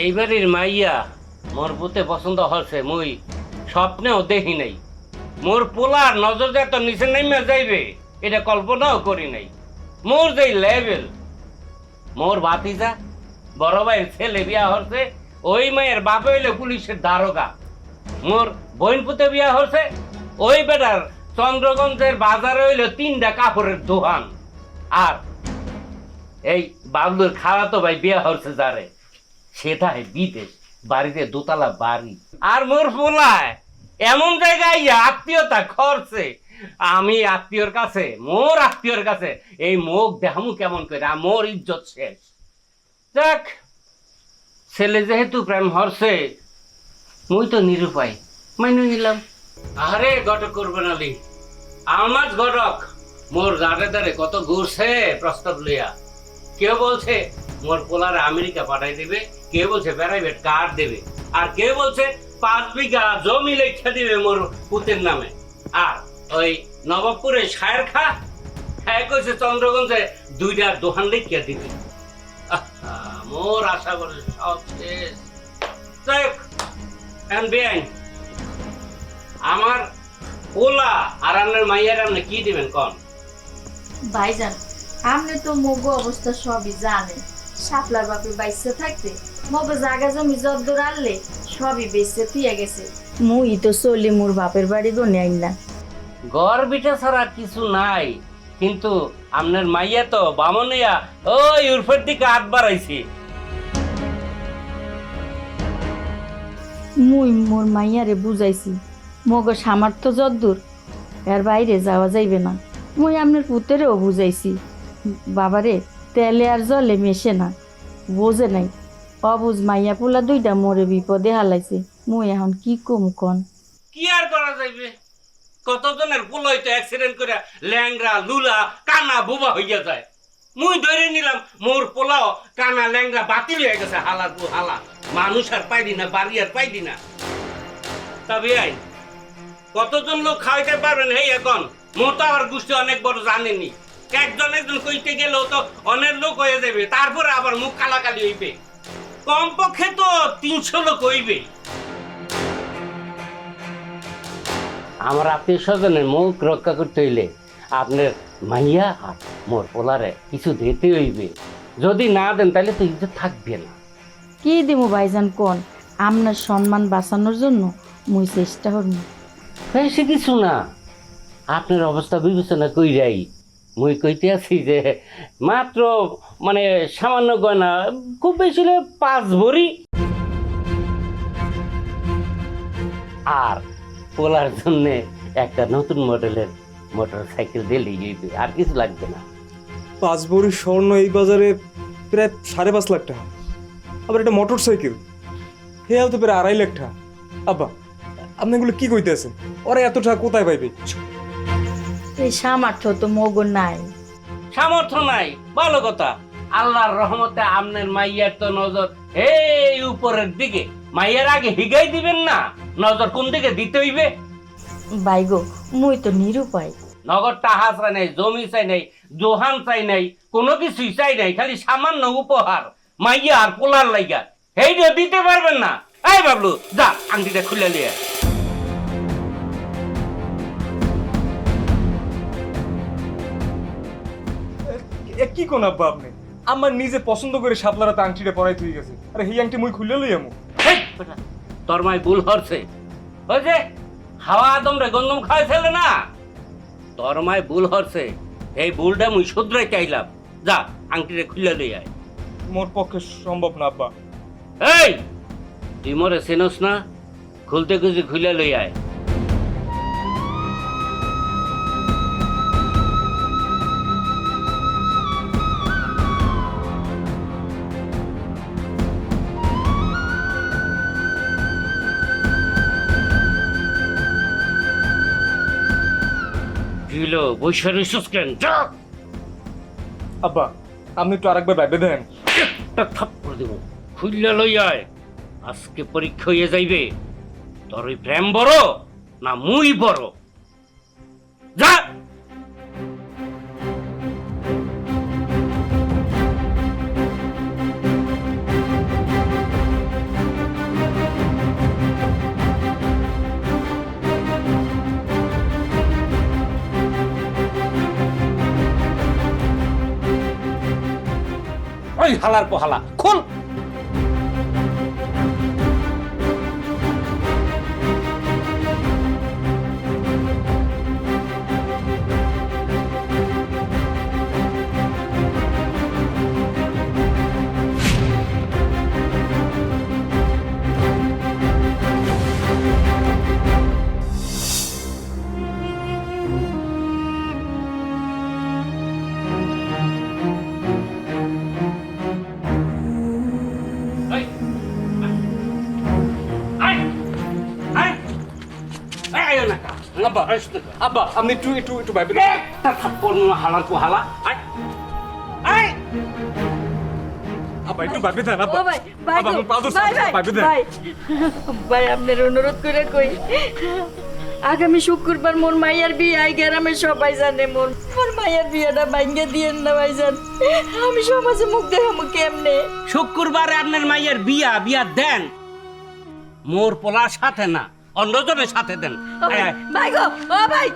এইবারের মাইয়া মোর পুতে পছন্দ হচ্ছে মুই স্বপ্নেও দেখি নাই। মোর পোলার নজর এত নিচে নেমে যাইবে, এটা কল্পনাও করি নাই। মোর যে লেভেল। মোর ভাতিজা, বড় ভাইয়ের ছেলে বিয়া হচ্ছে ওই মায়ের বাপে হইলে পুলিশের দারোগা। মোর বইন পুতে বিয়া হচ্ছে ওই বেটার চন্দ্রগঞ্জের বাজারে হইল তিনটা কাপড়ের দোকান। আর এই বাবলুর খালাতো ভাই বিয়া হচ্ছে যারে। সেটা বিদেশ, বাড়িতে দোতলা বাড়ি। আর মোর পোলায়, এমন জায়গায় আত্মীয়তা খরচে। আমি আত্মীয়র কাছে, মোর আত্মীয়র কাছে এই মুখ দেখামু কেমন করে মোর ইজ্জত শেষ। যাক, ছেলে যেহেতু প্রেম হরছে, মুই তো নিরুপায়, মাইনে নিলাম। আরে, গটক না লি। আমার গটক, মোর দাঁড়ে দাঁড়ে কত ঘুরছে প্রস্তাব লইয়া। কেউ বলছে মোর আমেরিকা পাঠাই দেবে, কেউ বলছে প্রাইভেট কার দেবে, আর কেউ বলছে পাঁচ বিঘা জমি লেখা দিবে মোর পুতের নামে। আর ওই নবাবপুরে সায়ের খা হ্যাঁ কইছে চন্দ্রগঞ্জে দুইটা দোকান লেখিয়া দিবে। মোর আশা করে সব শেষ। এখন বেআইন আমার ওলা আর আপনার মাইয়ার আপনি কি দিবেন কন? ভাইজান, আপনি তো মগো অবস্থা সবই জানেন। শাপলার বাপে বাইসে থাকতে মগো জাগা জমি যদ্দূর আনলে সবই বেচতে থিয়া গেছে। মুই তো চলি মোর বাপের বাড়ি গনে আইন না। ঘর বিটা ছাড়া কিছু নাই কিন্তু আপনার মাইয়া তো বামনিয়া ওই উর্ফের দিকে হাত বাড়াইছে। মুই মোর মাইয়ারে বুঝাইছি মগো সামর্থ্য যদ্দূর এর বাইরে যাওয়া যাইবে না। মুই আপনার পুতেরেও বুঝাইছি বাবারে তেলে আর জলে মেশে না, বোঝে নাই। অবুজ মাইয়া পোলা দুইটা মোরে বিপদে হালাইছে, মুই এখন কি কম কন? কি আর করা যাইবে? কতজনের পোল হয়তো অ্যাক্সিডেন্ট করে ল্যাংরা লুলা, কানা, বোবা হইয়া যায়। মুই ধরে নিলাম, মোর পোলাও, কানা ল্যাংরা বাতিল হয়ে গেছে, হালার পু হালা। মানুষ আর পাইলি না, বাড়ি আর পাইলি না। তবে আই কতজন লোক খাইতে পারবেন হেই এখন? মোটা আর গোষ্ঠী অনেক বড় জানেনি একজন একজন কইতে গেলেও তো অনেক লোক হয়ে যাবে তারপরে আবার মুখ কালাকালি হইবে। কমপক্ষে তো তিনশো লোক হইবে। আমার আত্মীয় স্বজনের মুখ রক্ষা করতে হইলে আপনার মাইয়া আর মোর পোলারে কিছু দিতে হইবে। যদি না দেন তাহলে তো ইজ্জত থাকবে না। কি দিমু ভাইজান কোন? আপনার সম্মান বাঁচানোর জন্য মুই চেষ্টা করব বেশি কিছু না। আপনার অবস্থা বিবেচনা কইরাই মুই কইতে আছি যে, মাত্র মানে সামান্য গয়না, খুব বেশি হলে পাঁচ ভরি। আর পোলার জন্য একটা নতুন মডেলের মোটর সাইকেল দিলেই হইবে আর কিছু লাগবে না। পাঁচ ভরি স্বর্ণ এই বাজারে প্রায় সাড়ে পাঁচ লাখ টাকা। আবার এটা মোটর সাইকেল হে তো প্রায় আড়াই লাখ টাকা। আব্বা, আপনি এগুলো কি কইতেছেন ওরা এত টাকা কোথায় পাইবে? এই সামর্থ্য তো মগো নাই। সামর্থ্য নাই ভালো কথা। আল্লাহর রহমতে আমনের মাইয়ার তো নজর এই উপরের দিকে। মাইয়ার আগে হিগাই দিবেন না নজর কোন দিকে দিতে হইবে? বাইগো মুই তো নিরুপায়। নগদ টাহা চাই নাই জমি চাই নাই জোহান চাই নাই কোনো কিছুই চাই নাই খালি সামান্য উপহার। মাইয়া আর পোলার লাইগা। এইটা দিতে পারবেন না। এই বাবলু যা আংটিটা খুলে নিয়ে এ কি কোন আব্বা আপনি? আমার নিজে পছন্দ করে শাপলারাতে আংটিটা পরাই তুই গেছে। আরে এই আংটি মুই খুলে লই আমু। তোর মাই ভুল হচ্ছে। ওই যে হাওয়া আদম রে গন্ধম খাওয়াই ফেলে না? তোর মায় ভুল হচ্ছে। এই ভুলটা মুই শুধরাই চাইলাম যা আংটিটা খুলে লই আয়। মোর পক্ষে সম্ভব না আব্বা। এই তুই মরে চেনস না? খুলতে খুঁজে খুলে লই আয়। বৈশাখী সুস্কেন যা! আব্বা আপনি একটু আরেকবার ভাইবে দেন। একটা থাপ্পড় দেব। খুললে লই আয়। আজকে পরীক্ষা হইয়া যাইবে। তোর ওই প্রেম বড় না মুই বড়? যা! ওই হালার পোহালা খুল। আব্বা, আপনি একটু একটু একটু না হালার আয়, আয়। আব্বা একটু দেন আব্বা। আব্বা, দেন। ভাই আপনার অনুরোধ করে কই? আগামী শুক্রবার মোর মাইয়ার বিয়ে আই গ্রামে সবাই জানে মোর। মোর মাইয়ার বিয়েটা ভাঙ্গে দিয়েন না ভাইজান আমি সমাজে মুখ দেখামু কেমনে? শুক্রবারে আপনার মাইয়ের বিয়া বিয়া দেন। মোর পোলার সাথে না। অন্যজনের সাথে দেন ভাই, গো ও ভাই।